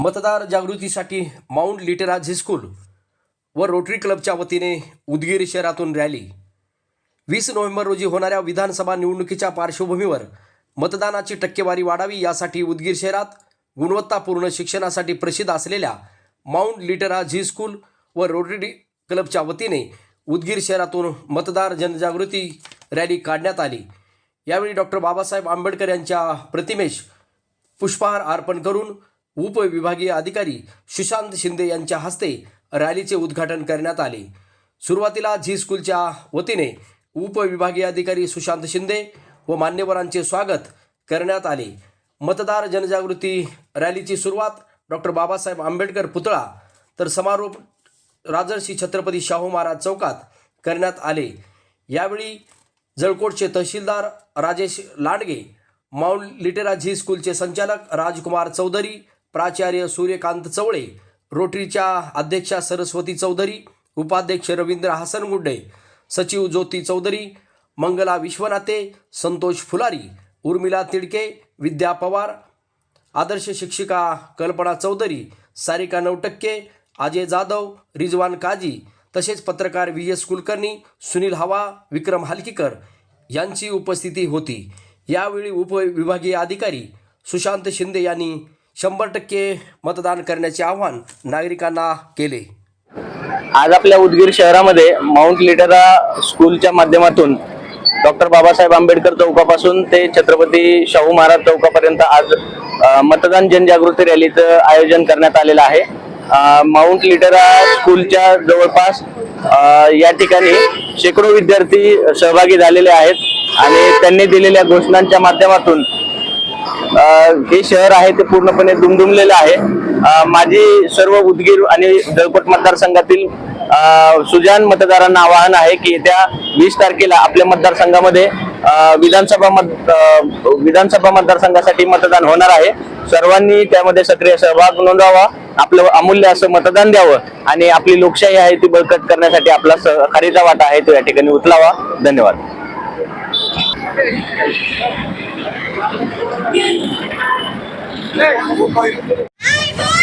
मतदार जागृतीसाठी Mount Litera Zee high school व रोटरी क्लबच्या वतीने उदगीर शहरातून रॅली. वीस नोव्हेंबर रोजी होणाऱ्या विधानसभा निवडणुकीच्या पार्श्वभूमीवर मतदानाची टक्केवारी वाढावी यासाठी उदगीर शहरात गुणवत्तापूर्ण शिक्षणासाठी प्रसिद्ध असलेल्या माउंट लिटराज स्कूल व रोटरी क्लबच्या वतीने उदगीर शहरातून मतदार जनजागृती रॅली काढण्यात आली. यावेळी डॉक्टर बाबासाहेब आंबेडकर यांच्या प्रतिमेश पुष्पहार अर्पण करून उपविभागीय अधिकारी सुशांत शिंदे यांच्या हस्ते रॅलीचे उद्घाटन करण्यात आले. सुरुवातीला झी स्कूलच्या वतीने उपविभागीय अधिकारी सुशांत शिंदे व मान्यवरांचे स्वागत करण्यात आले. मतदार जनजागृती रॅलीची सुरुवात डॉक्टर बाबासाहेब आंबेडकर पुतळा तर समारोप राजर्षी छत्रपती शाहू महाराज चौकात करण्यात आले. यावेळी जळकोटचे तहसीलदार Rajesh Landge Mount Litera Zee स्कूलचे संचालक राजकुमार चौधरी प्राचार्य सूर्यकांत चवळे रोटरीच्या अध्यक्षा सरस्वती चौधरी उपाध्यक्ष रवींद्र हसनगुड्डे सचिव ज्योती चौधरी मंगला विश्वनाथे संतोष फुलारी उर्मिला तिडके विद्या पवार आदर्श शिक्षिका कल्पना चौधरी सारिका नवटक्के अजय जाधव रिजवान काजी तसेच पत्रकार व्ही एस कुलकर्णी सुनील हवा विक्रम हालकीकर यांची उपस्थिती होती. यावेळी उपविभागीय अधिकारी सुशांत शिंदे यांनी शंभर टक्के मतदान करण्याचे आवाहन नागरिकांना केले. आज आपल्या उदगीर शहरामध्ये माउंट लिटरा स्कूलच्या माध्यमातून डॉक्टर बाबासाहेब आंबेडकर चौकापासून ते छत्रपती शाहू महाराज चौकापर्यंत आज मतदान जनजागृती रॅलीचं आयोजन करण्यात आलेलं आहे. माउंट लिटरा स्कूलच्या जवळपास या ठिकाणी शेकडो विद्यार्थी सहभागी झालेले आहेत आणि त्यांनी दिलेल्या घोषणांच्या माध्यमातून हे शहर आहे ते पूर्णपणे दुमदुमलेलं आहे. माझी सर्व उदगीर आणि जळकोट मतदारसंघातील सुजान मतदारांना आवाहन आहे की येत्या वीस तारखेला आपल्या मतदारसंघामध्ये विधानसभा मत विधानसभा मतदारसंघासाठी मतदान होणार आहे. सर्वांनी त्यामध्ये सक्रिय सहभाग नोंदवावा आपलं अमूल्य असं मतदान द्यावं आणि आपली लोकशाही आहे ती बळकट करण्यासाठी आपला सहकारीचा वाटा आहे तो या ठिकाणी उचलावा. धन्यवाद.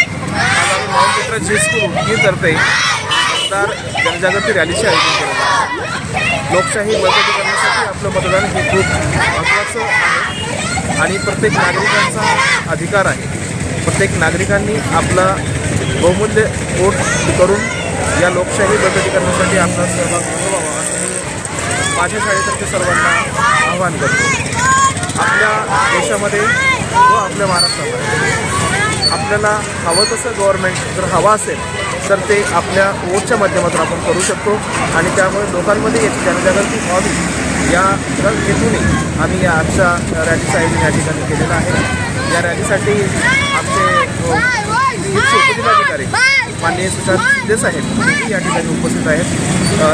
महाराष्ट्र जे स्कूल उदगीरतर्फे मतदार जनजागृती रॅलीचे आयोजन केलं आहे. लोकशाही बळकटी करण्यासाठी आपलं मतदान हे खूप महत्त्वाचं आहे आणि प्रत्येक नागरिकांचा अधिकार आहे प्रत्येक नागरिकांनी आपला बहुमूल्य वोट करून या लोकशाही बळकटी करण्यासाठी आपला सहभाग नोंदवावा असं मी माझ्या शाळेतर्फे सर्वांना आवाहन करतो आपल्या देशामध्ये व आपल्या महाराष्ट्रामध्ये. आपल्याला हवं तसं गव्हर्नमेंट जर हवं असेल तर ते आपल्या वोटच्या माध्यमातून आपण करू शकतो. आणि त्यामुळे लोकांमध्ये याची जनजागृती व्हावी. या हेतूने आम्ही या आजच्या रॅलीचं आयोजन या ठिकाणी केलेलं आहे. या रॅलीसाठी आमचे उपजिल्हाधिकारी माननीय सुशांत शिंदे साहेब हेही या ठिकाणी उपस्थित आहेत.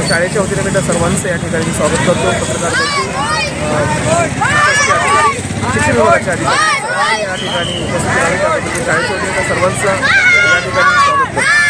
शाळेच्या वतीने मी त्या सर्वांचं या ठिकाणी स्वागत करतो. पत्रकार बंधू शिक्षण विभागाचे अधिकारी या ठिकाणी उपस्थित आहे सर्वांचं या ठिकाणी स्वागत करतो.